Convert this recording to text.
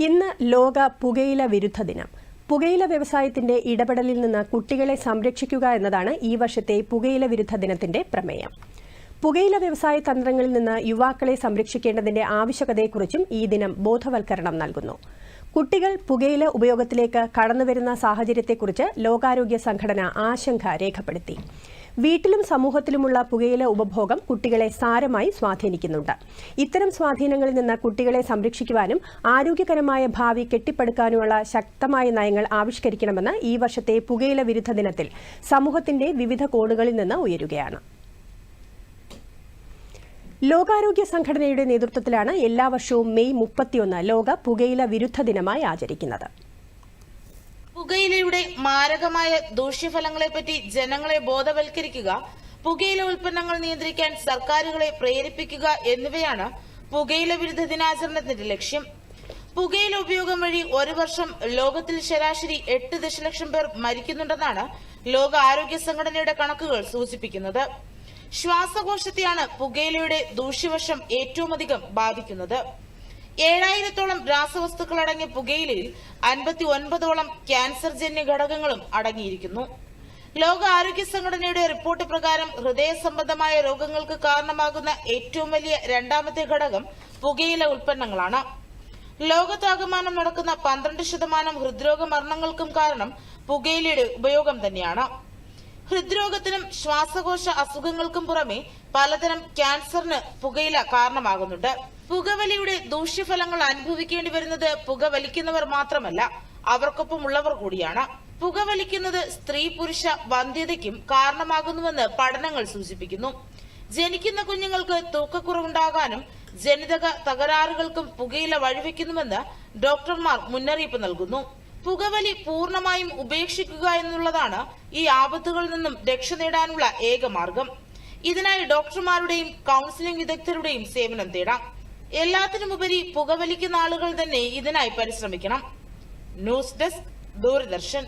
ഇന്ന് ലോക പുകയില വിരുദ്ധ ദിനം. പുകയില വ്യവസായത്തിന്റെ ഇടപെടലിൽ നിന്ന് കുട്ടികളെ സംരക്ഷിക്കുക എന്നതാണ് ഈ വർഷത്തെ പുകയില വിരുദ്ധ ദിനത്തിന്റെ പ്രമേയം. പുകയില വ്യവസായ തന്ത്രങ്ങളിൽ നിന്ന് യുവാക്കളെ സംരക്ഷിക്കേണ്ടതിന്റെ ആവശ്യകതയെക്കുറിച്ചും ഈ ദിനം ബോധവൽക്കരണം നൽകുന്നു. കുട്ടികൾ പുകയില ഉപയോഗത്തിലേക്ക് കടന്നുവരുന്ന സാഹചര്യത്തെക്കുറിച്ച് ലോകാരോഗ്യ സംഘടന ആശങ്ക രേഖപ്പെടുത്തി. വീട്ടിലും സമൂഹത്തിലുമുള്ള പുകയില ഉപഭോഗം കുട്ടികളെ സാരമായി സ്വാധീനിക്കുന്നുണ്ട്. ഇത്തരം സ്വാധീനങ്ങളിൽ നിന്ന് കുട്ടികളെ സംരക്ഷിക്കുവാനും ആരോഗ്യകരമായ ഭാവി കെട്ടിപ്പടുക്കാനുമുള്ള ശക്തമായ നയങ്ങൾ ആവിഷ്കരിക്കണമെന്ന് ഈ വർഷത്തെ പുകയില വിരുദ്ധ ദിനത്തിൽ സമൂഹത്തിന്റെ വിവിധ കോണുകളിൽ നിന്ന് ഉയരുകയാണ്. ലോകാരോഗ്യ സംഘടനയുടെ നേതൃത്വത്തിലാണ് എല്ലാ വർഷവും മെയ് മുപ്പത്തിയൊന്ന് ലോക പുകയില വിരുദ്ധ ദിനമായി ആചരിക്കുന്നത്. പുകയിലയുടെ മാരകമായ ദൂഷ്യഫലങ്ങളെപ്പറ്റി ജനങ്ങളെ ബോധവൽക്കരിക്കുക പുകയില ഉൽപ്പന്നങ്ങൾ നിയന്ത്രിക്കാൻ സർക്കാരുകളെ പ്രേരിപ്പിക്കുക എന്നിവയാണ് പുകയില വിരുദ്ധ ദിനാചരണത്തിന്റെ ലക്ഷ്യം. പുകയില ഉപയോഗം വഴി ഒരു വർഷം ലോകത്തിൽ ശരാശരി എട്ട് ദശലക്ഷം പേർ മരിക്കുന്നുണ്ടെന്നാണ് ലോക ആരോഗ്യ സംഘടനയുടെ കണക്കുകൾ സൂചിപ്പിക്കുന്നത്. ശ്വാസകോശത്തെയാണ് പുകയിലയുടെ ദൂഷ്യവശം ഏറ്റവുമധികം ബാധിക്കുന്നത്. ഏഴായിരത്തോളം രാസവസ്തുക്കൾ അടങ്ങിയ പുകയിലയിൽ അൻപത്തി ഒൻപതോളം ക്യാൻസർ ജന്യ ഘടകങ്ങളും അടങ്ങിയിരിക്കുന്നു. ലോക ആരോഗ്യ സംഘടനയുടെ റിപ്പോർട്ട് പ്രകാരം ഹൃദയ സംബന്ധമായ രോഗങ്ങൾക്ക് കാരണമാകുന്ന ഏറ്റവും വലിയ രണ്ടാമത്തെ ഘടകം പുകയില ഉൽപ്പന്നങ്ങളാണ്. ലോകത്താകമാനം നടക്കുന്ന പന്ത്രണ്ട് ശതമാനം ഹൃദ്രോഗ മരണങ്ങൾക്കും കാരണം പുകയിലയുടെ ഉപയോഗം തന്നെയാണ്. ഹൃദ്രോഗത്തിനും ശ്വാസകോശ അസുഖങ്ങൾക്കും പുറമെ പലതരം ക്യാൻസറിന് പുകയില കാരണമാകുന്നുണ്ട്. പുകവലിയുടെ ദൂഷ്യഫലങ്ങൾ അനുഭവിക്കേണ്ടി വരുന്നത് പുകവലിക്കുന്നവർ മാത്രമല്ല അവർക്കൊപ്പമുള്ളവർ കൂടിയാണ്. പുകവലിക്കുന്നത് സ്ത്രീ പുരുഷ വന്ധ്യതയ്ക്കും കാരണമാകുന്നുവെന്ന് പഠനങ്ങൾ സൂചിപ്പിക്കുന്നു. ജനിക്കുന്ന കുഞ്ഞുങ്ങൾക്ക് തൂക്കക്കുറവുണ്ടാകാനും ജനിതക തകരാറുകൾക്കും പുകയില വഴിവെക്കുന്നുവെന്ന് ഡോക്ടർമാർ മുന്നറിയിപ്പ് നൽകുന്നു. പുകവലി പൂർണമായും ഉപേക്ഷിക്കുക എന്നുള്ളതാണ് ഈ ആപത്തുകളിൽ നിന്നും രക്ഷ നേടാനുള്ള ഏക മാർഗം. ഇതിനായി ഡോക്ടർമാരുടെയും കൗൺസിലിംഗ് വിദഗ്ധരുടെയും സേവനം തേടാം. എല്ലാത്തിനുമുപരി പുകവലിക്കുന്ന ആളുകൾ തന്നെ ഇതിനായി പരിശ്രമിക്കണം. News desk Doordarshan.